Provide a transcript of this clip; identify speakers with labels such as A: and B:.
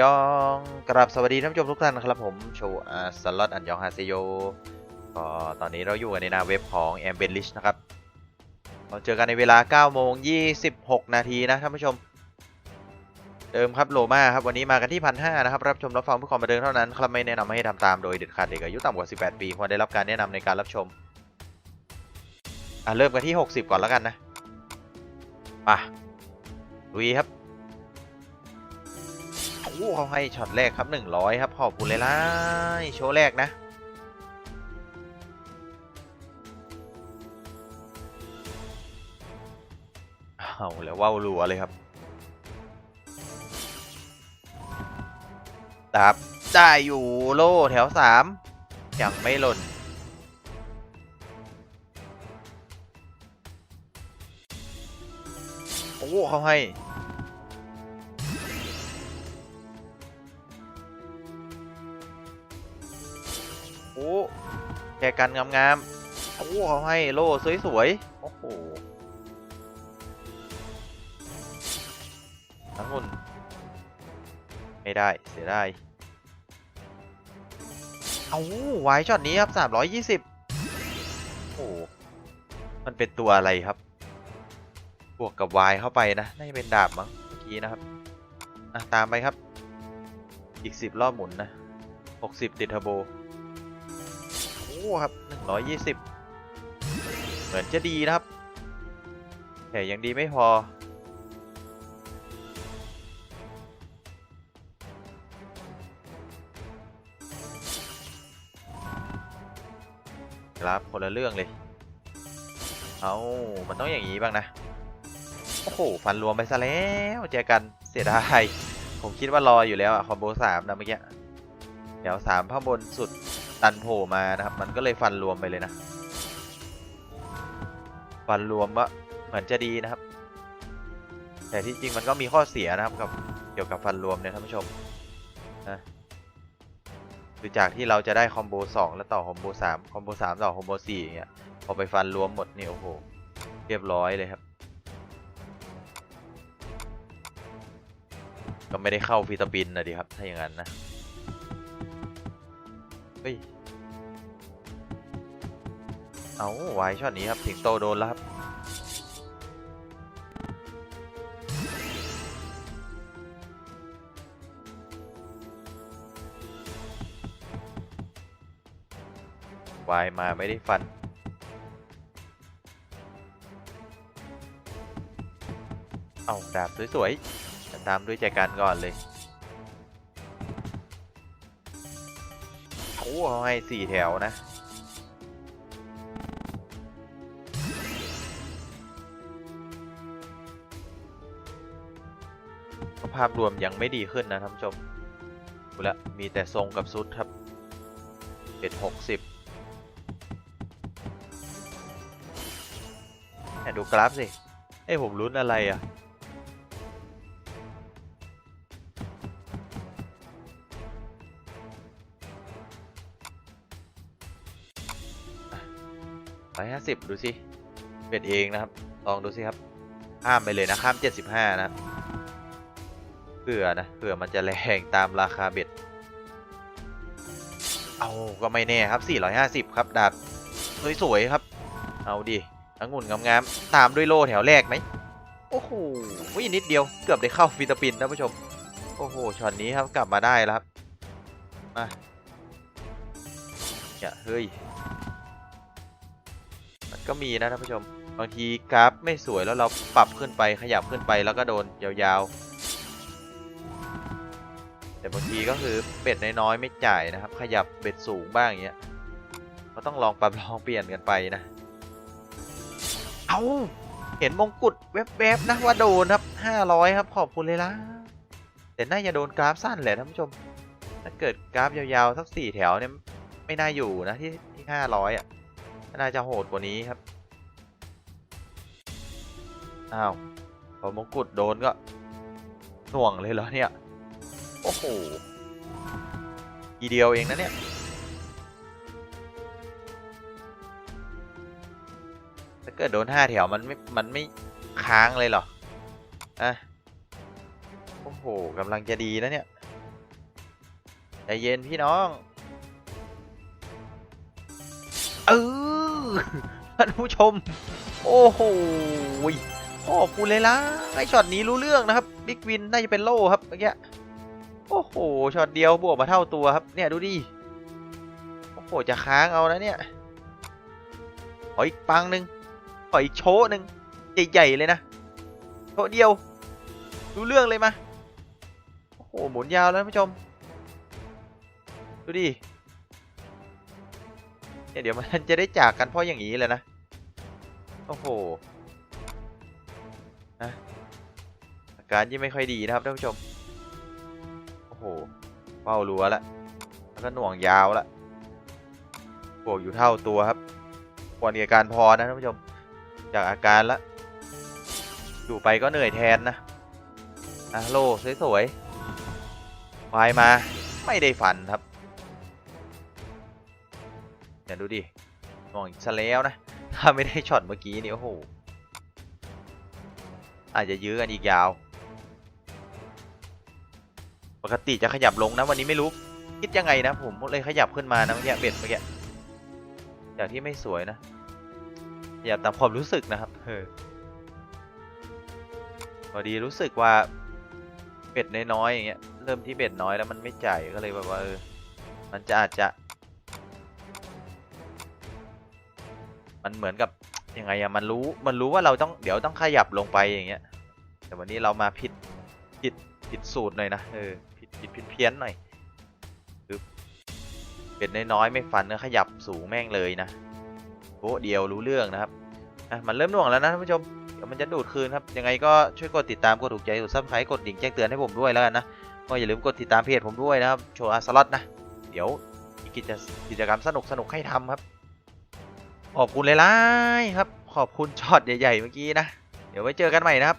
A: ยองกราบสวัสดีท่านผู้ชมทุกท่านนะครับผมโชว์อาสล็อตอันยองฮาเซโยก็ตอนนี้เราอยู่กันในหนาเว็บของ a m b e l i s h นะครับ เราเจอกันในเวลา9โมง26 นาทีนะท่านผู้ชม เดิมครับโลมาครับวันนี้มากันที่พันห้านะครับ รับชมรับฟังเพื่อความบันเทิงเท่านั้นครับไม่แนะนำให้ทำตามโดยเด็ดขาดเด็กอายุต่ำกว่า 18 ปีควรได้รับการแนะนำในการรับชมอะเริ่มกันที่ 60 ก่อนแล้วกันนะมาลุยครับ เขาให้ช็อตแรกครับ 100 ครับ ขอบคุณเลยล่ะโชว์แรกนะ เอาแล้วว่าวรัวเลยครับดับได้อยู่โล่แถวสามยังไม่หล่นโอ้เขาให้ แจกันงามๆโอ้เขาให้โล่สวยๆโอ้โหทั้งหุ่นไม่ได้เสียได้เอาไว้ช็อตนี้ครับ 320 โอ้โหมันเป็นตัวอะไรครับ บวกกับวายเข้าไปนะ น่าจะเป็นดาบมั้งเมื่อกี้นะครับ อะ ตามไปครับ อีก 10 รอบหมุนนะ 60 ติดเทอร์โบ ครับหนึ่งร้อยยี่สิบเหมือนจะดีนะครับ แต่ยังดีไม่พอ ครับคนละเรื่องเลย เอามันต้องอย่างนี้บ้างนะ โอ้โห ฟันรวมไปซะแล้วเจอกันเสียดาย ผมคิดว่ารออยู่แล้วอะคอมโบสามนะเมื่อกี้ เดี๋ยวสามข้างบนสุด ดันโผล่มานะครับ มันก็เลยฟันรวมไปเลยนะ ฟันรวมว่าเหมือนจะดีนะครับ แต่ที่จริงมันก็มีข้อเสียนะครับกับเกี่ยวกับฟันรวมเนี่ยท่านผู้ชมนะคือจากที่เราจะได้คอมโบ2แล้วต่อคอมโบ3คอมโบ3ต่อคอมโบ4อย่างเงี้ยพอไปฟันรวมหมดนี่โอ้โหเรียบร้อยเลยครับ ก็ไม่ได้เข้าฟิตาบินนะดิครับถ้าอย่างนั้นนะ เฮ้ย เอาไว้ช็อตนี้ครับสิงโตโดนแล้วครับ วายมาไม่ได้ฟันเอาดาบสวยๆตามด้วยใจกันก่อนเลย เขาให้สี่แถวนะ ภาพรวมยังไม่ดีขึ้นนะท่านผู้ชมดูและมีแต่ทรงกับซุดครับเป็นหกสิบดูกราฟสิไอ้ผมลุ้นอะไรอะ ร้อยห้าสิบดูสิเป็นเองนะครับ ลองดูสิครับ ข้ามไปเลยนะ ข้ามเจ็ดสิบห้านะเผื่อนะเผื่อมันจะแรงตามราคาเบ็ด เอาก็ไม่แน่ครับ450ครับ ดาบสวยๆครับ เอาดิองุ่นงามๆ ตามด้วยโล่แถวแรกไหม โอ้โหวินิดเดียว เกือบได้เข้าฟิลิปปินส์นะผู้ชม โอ้โห ช็อตนี้ครับ กลับมาได้แล้วครับ มาเฮ้ย ก็มีนะท่านผู้ชม บางทีกราฟไม่สวยแล้วเราปรับขึ้นไปขยับขึ้นไปแล้วก็โดนยาวๆ แต่บางทีก็คือเบ็ดน้อยๆไม่จ่ายนะครับ ขยับเบ็ดสูงบ้างอย่างเงี้ยก็ต้องลองปรับลองเปลี่ยนกันไปนะ เอาเห็นมงกุฎแวบๆนะว่าโดนครับ 500 ครับขอบคุณเลยล่ะแต่น่าจะโดนกราฟสั้นแหละท่านผู้ชม ถ้าเกิดกราฟยาวๆสักสี่แถวเนี่ยไม่น่าอยู่นะที่ที่500อะ น่าจะโหดกว่านี้ครับ อ้าวพอมงกุฎโดนก็หน่วงเลยเหรอเนี่ย โอ้โหทีเดียวเองนะเนี่ยถ้าเกิดโดนห้าแถวมันไม่ มันไม่ค้างเลยเหรอ อะ โอ้โหกำลังจะดีนะเนี่ย ใจเย็นพี่น้อง เออ ท่านผู้ชม โอ้โหขอบคุณเลยล่ะไอช็อตนี้รู้เรื่องนะครับบิ๊กวินน่าจะเป็นโล่ครับเมื่อกี้โอ้โหช็อตเดียวบวกมาเท่าตัวครับ เนี่ยดูดิโอ้โหจะค้างเอานะเนี่ยขออีกปังหนึ่งขออีกโชว์หนึ่งใหญ่ๆเลยนะโชว์เดียว รู้เรื่องเลยมาโอ้โหหมุนยาวแล้วท่านผู้ชม ดูดิ เนี่ยเดี๋ยวมันจะได้จากกันเพราะอย่างนี้เลยนะ โอ้โหนะอาการยิ่งไม่ค่อยดีนะครับท่านผู้ชม โอ้โหเป้ารัวละ แล้วก็หน่วงยาวละบวกอยู่เท่าตัวครับควรกับการพอนะท่านผู้ชม จากอาการละ อยู่ไปก็เหนื่อยแทนนะอะโลสวยๆวายมา ไม่ได้ฟันครับ เดี๋ยวดูดิ มองซะแล้วนะ ถ้าไม่ได้ช็อตเมื่อกี้นี่โอ้โห อาจจะยื้อกันอีกยาว ปกติจะขยับลงนะวันนี้ไม่รู้ คิดยังไงนะผมเลยขยับขึ้นมานะเมื่อกี้เบ็ดเมื่อกี้จากที่ไม่สวยนะขยับตามความรู้สึกนะครับเออพอดีรู้สึกว่าเบ็ดน้อยๆอย่างเงี้ยเริ่มที่เบ็ดน้อยแล้วมันไม่จ่ายก็เลยแบบว่าเออมันจะอาจจะ มันเหมือนกับยังไงอะมันรู้มันรู้ว่าเราต้องเดี๋ยวต้องขยับลงไปอย่างเงี้ย แต่วันนี้เรามาผิดผิดผิดสูตรหน่อยนะเออผิดผิดเพี้ยนเพี้ยนหน่อยคือเป็นน้อยๆไม่ฟันก็ขยับสูงแม่งเลยนะโอ้เดียวรู้เรื่องนะครับอะมันเริ่มหน่วงแล้วนะท่านผู้ชมเดี๋ยวมันจะดูดคืนครับยังไงก็ช่วยกดติดตามกดถูกใจกดซับสไครต์กดดิ่งแจ้งเตือนให้ผมด้วยแล้วกันนะก็อย่าลืมกดติดตามเพจผมด้วยนะครับโชว์อาสล็อตนะเดี๋ยวกิจกิจกรรมสนุกสนุกให้ทำครับ ขอบคุณเลยล่ะครับ ขอบคุณช็อตใหญ่ๆเมื่อกี้นะ เดี๋ยวไว้เจอกันใหม่นะครับ